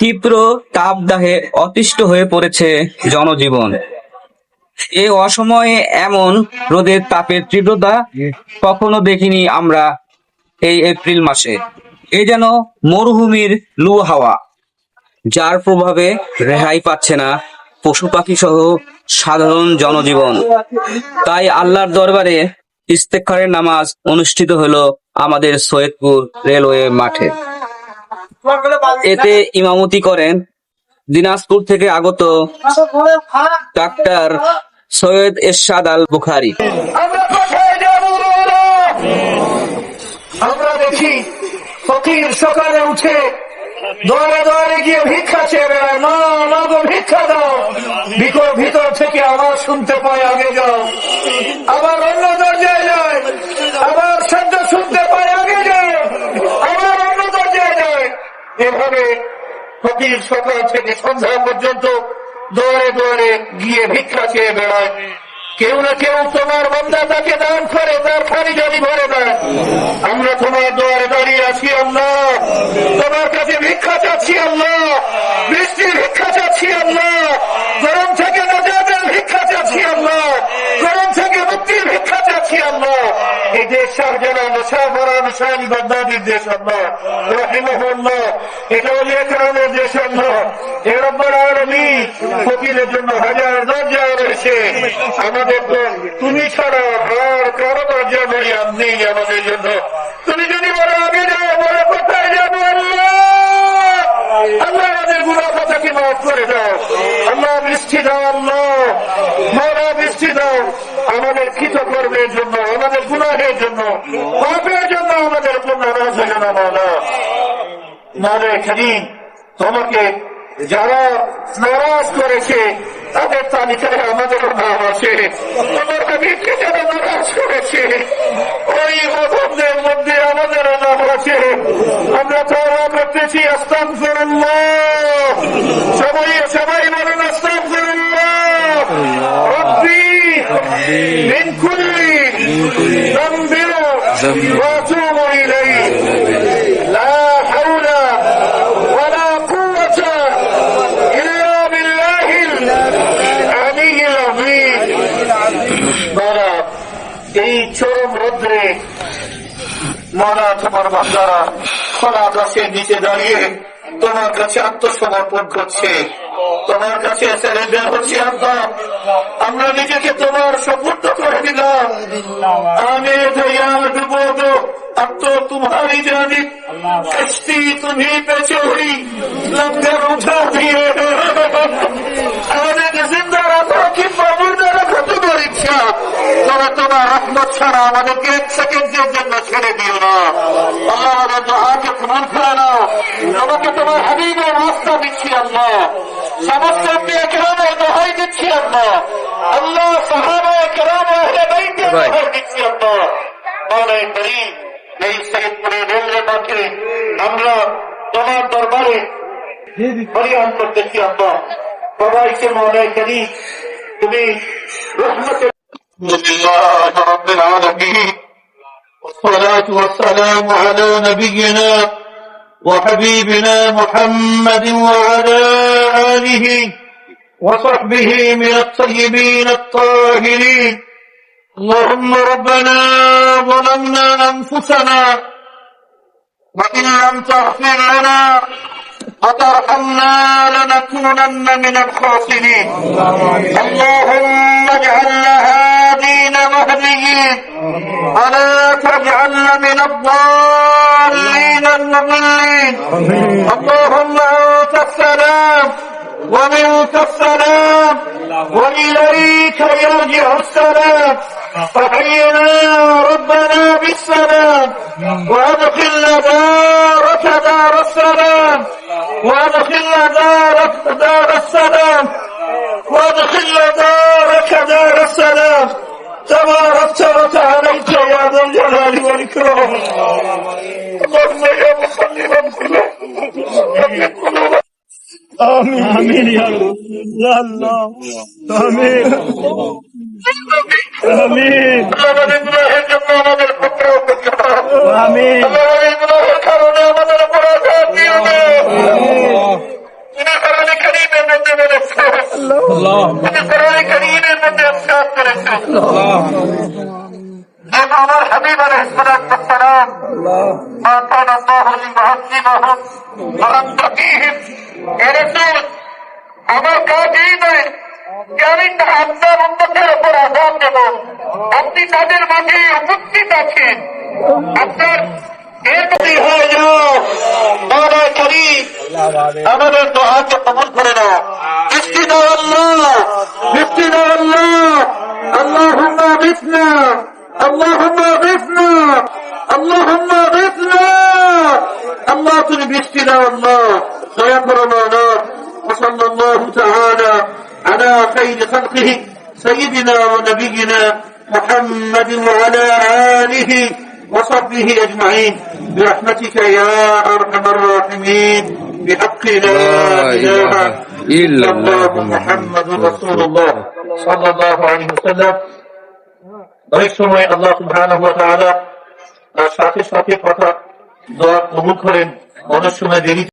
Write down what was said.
তীব্র তাপদাহে অতিষ্ঠ হয়ে পড়েছে জনজীবন। এই অসময়ে এমন রোদের তাপের তীব্রতা কখনো দেখিনি আমরা এই এপ্রিল মাসে। এই যেন মরুভূমির লু হাওয়া, যার প্রভাবে রেহাই পাচ্ছে না পশু পাখি সহ সাধারণ জনজীবন। তাই আল্লাহর দরবারে ইস্তেখারের নামাজ অনুষ্ঠিত হলো আমাদের সৈয়দপুর রেলওয়ে মাঠে। এতে ইমামতি করেন দিনাজপুর থেকে আগত ডাক্তার সৈয়দ এরশাদ আল বুখারি। আমরা দেখি ফকির সকালে উঠে গিয়ে ভিক্ষা চেয়ে বেড়ায় মা আমাকে ভিক্ষা দাও। ভিতর থেকে আবার শুনতে পায়, আগে যাও। আবার এভাবে প্রতি সকাল থেকে সন্ধ্যা পর্যন্ত দোয়ারে দোয়ারে গিয়ে ভিক্ষা চেয়ে বেড়ায়। কেউ না কেউ তোমার বন্ধা তাকে দান করে, তার ফারি জানি ভরে দেয়। আমরা তোমার দোয়ারে দাঁড়িয়ে আছি আল্লাহ। তোমার কাছে ভিক্ষা চাচ্ছি আল্লাহ। বৃষ্টির ভিক্ষা চাচ্ছি আল্লাহ। গরম এই দেশ আল্লাহ। এটা দেশ, আল্লাহ। ফকিরের জন্য হাজার দরজা রয়েছে। আমাদের তো তুমি ছাড়া আর কারও দরজা আমাদের জন্য। তুমি যদি বলো আগে যাও কোথায় যাব, আল্লাহ? আমাদের গুণা কথাকে মাফ করে দাও। আল্লাহ, বৃষ্টি দাও, আল্লাহ। বৃষ্টি দাও। আমাদের কৃতকর্মের জন্য, আমাদের গুণাহের জন্য, পাপের জন্য আমাদের উপর নারাজ হয়ে না মাওলা নারে করিম, তোমাকে যারা নারাজ করেছে, তাদের তালিকায় আমাদেরও নাম আছে। তোমার হাবিবকে যারা নারাজ করেছে? ওই মধবদের মধ্যে আমাদেরও নাম আছে। আমরা তওবা করতেছি আস্তাম সবাই সবাই বলেন আস্তাম রব্বি من كل ذنب واتوب اليه لا حول ولا قوة الا بالله العلي العظيم بارا এই চরম রৌদ্রে মরা তোমার বাচ্চারা খোলা গাছের নিচে দাঁড়িয়ে তোমার কাছে আত্মসমর্পণ করছে তোমার কাছে স্যালেন্ডার হচ্ছে আব্বা আমরা নিজেকে তোমার সপুর্দ করে দিলাম আমি দয়া ডুবো দো अब तो तुम्हारी जानी कश्ती तुम्ही पे चोरी लंगर उठा दिए তোমার ইচ্ছা তবে তোমার রহমত ছাড়া আমাদেরকে এক সেকেন্ডের জন্য ছেড়ে দিও না। আল্লাহ আমাদের দোহাকে কবুল করে নাও। তোমাকে তোমার হাবিবের রাস্তা দিচ্ছি আল্লাহ সমস্ত দোহাই দিচ্ছি আল্লাহ দোহাই দিচ্ছি আল্লাহ মৌলাই করিম এই সৈয়দপুরের রেলওয়ে মাঠে আমরা তোমার দরবারে পরিহান করতেছি আল্লাহ সবাইকে মৌলাই করিম তুমি الحمد لله رب العالمين. والصلاة والسلام على نبينا وحبيبنا محمد وعلى آله وصحبه من الطيبين الطاهرين. اللهم ربنا ظلمنا أنفسنا وإن لم تغفر لنا وترحمنا لنكونن من الخاسرين. اللهم اجعلنا مهديين ولا تجعلنا من الضالين المضلين اللهم أنت السلام ومنك السلام وإليك يرجع السلام. فحينا ربنا بالسلام وأدخلنا دارك دار السلام. وأدخلنا دارك دار السلام. وأدخلنا دارك تبارك وتعالى جواب الجلال والإكرام اللهم يا مصلب القلوب آمين آمين يا رب يا الله آمين آمين آمين آمين কোরআনে করিমের মধ্যে ইরশাদ করেছেন এবং আমার হাবিব আলাইহিসসালাম আপনি তাদের মাঝে উপস্থিত আছেন আপনার আমাদের দোহাকে কবুল করে না اغثنا اللهم اغثنا اللهم اغثنا الله তুমি বৃষ্টি দাও আল্লাহ দয়া করো মাওলা وصلى الله تعالى على خير خلقه سيدنا ونبينا محمد وعلى آله وصحبه أجمعين برحمتك يا أرحم الراحمين بحق لا إله إلا الله محمد رسول الله صلى الله عليه وسلم অনেক সময় আল্লাহ তার সাথে সাথে কথা দোয়া কবুল করেন অনেক সময় দেরি